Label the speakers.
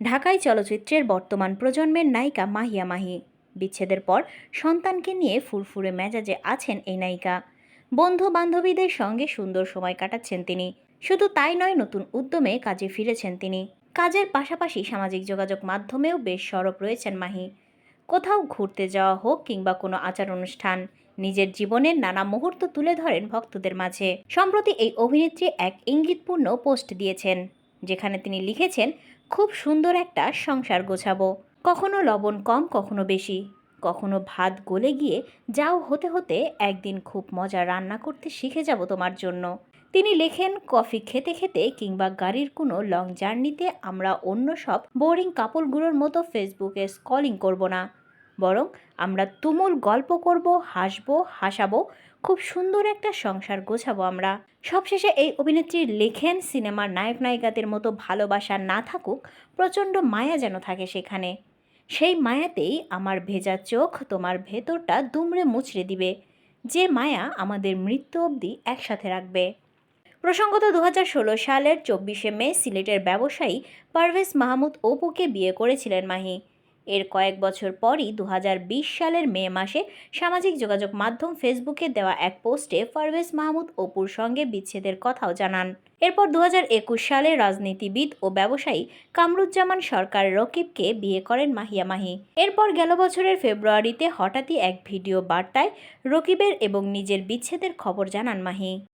Speaker 1: ঢাকাই চলচ্চিত্রের বর্তমান প্রজন্মের নায়িকা মাহিয়া মাহি। বিচ্ছেদের পর সন্তানকে নিয়ে ফুরফুরে মেজাজে আছেন এই নায়িকা। বন্ধু বান্ধবীদের সঙ্গে সুন্দর সময় কাটাচ্ছেন তিনি। শুধু তাই নয়, নতুন উদ্যমে কাজে ফিরেছেন তিনি। কাজের পাশাপাশি সামাজিক যোগাযোগ মাধ্যমেও বেশ সরব রয়েছেন মাহি। কোথাও ঘুরতে যাওয়া হোক কিংবা কোনো আচার অনুষ্ঠান নিজের জীবনের নানা মুহূর্ত তুলে ধরেন ভক্তদের মাঝে। সম্প্রতি এই অভিনেত্রী এক ইঙ্গিতপূর্ণ পোস্ট দিয়েছেন, যেখানে তিনি লিখেছেন খুব সুন্দর একটা সংসার গোছাবো। কখনো লবণ কম, কখনো বেশি। কখনো ভাত গলে গিয়ে যাও হতে হতে একদিন খুব মজা রান্না করতে শিখে যাব তোমার জন্য। তিনি লেখেন, কফি খেতে খেতে কিংবা গাড়ির কোনো লং জার্নিতে আমরা অন্য সব বোরিং কাপড়গুলোর মতো ফেসবুকে স্কলিং করব না। বরং আমরা তুমুল গল্প করব, হাসবো, হাসাবো, খুব সুন্দর একটা সংসার গোছাবো আমরা। সবশেষে এই অভিনেত্রী লেখেন সিনেমার নায়ক নায়িকাদের মতো ভালোবাসা না থাকুক, প্রচণ্ড মায়া যেন থাকে সেখানে। সেই মায়াতেই আমার ভেজা চোখ তোমার ভেতরটা দুমড়ে মুচড়ে দিবে। যে মায়া আমাদের মৃত্যু অবধি একসাথে রাখবে। প্রসঙ্গত দু হাজার ষোলো সালের চব্বিশে মে সিলেটের ব্যবসায়ী পারভেজ মাহমুদ অপুকে বিয়ে করেছিলেন মাহি। এর কয়েক বছর পরই দুহাজার বিশ সালের মে মাসে সামাজিক যোগাযোগ মাধ্যম ফেসবুকে দেওয়া এক পোস্টে পারভেজ মাহমুদ অপুর সঙ্গে বিচ্ছেদের কথাও জানান। এরপর দুহাজার একুশ সালে রাজনীতিবিদ ও ব্যবসায়ী কামরুজ্জামান সরকার রকিবকে বিয়ে করেন মাহিয়া মাহি। এরপর গেল বছরের ফেব্রুয়ারিতে হঠাৎই এক ভিডিও বার্তায় রকিবের এবং নিজের বিচ্ছেদের খবর জানান মাহি।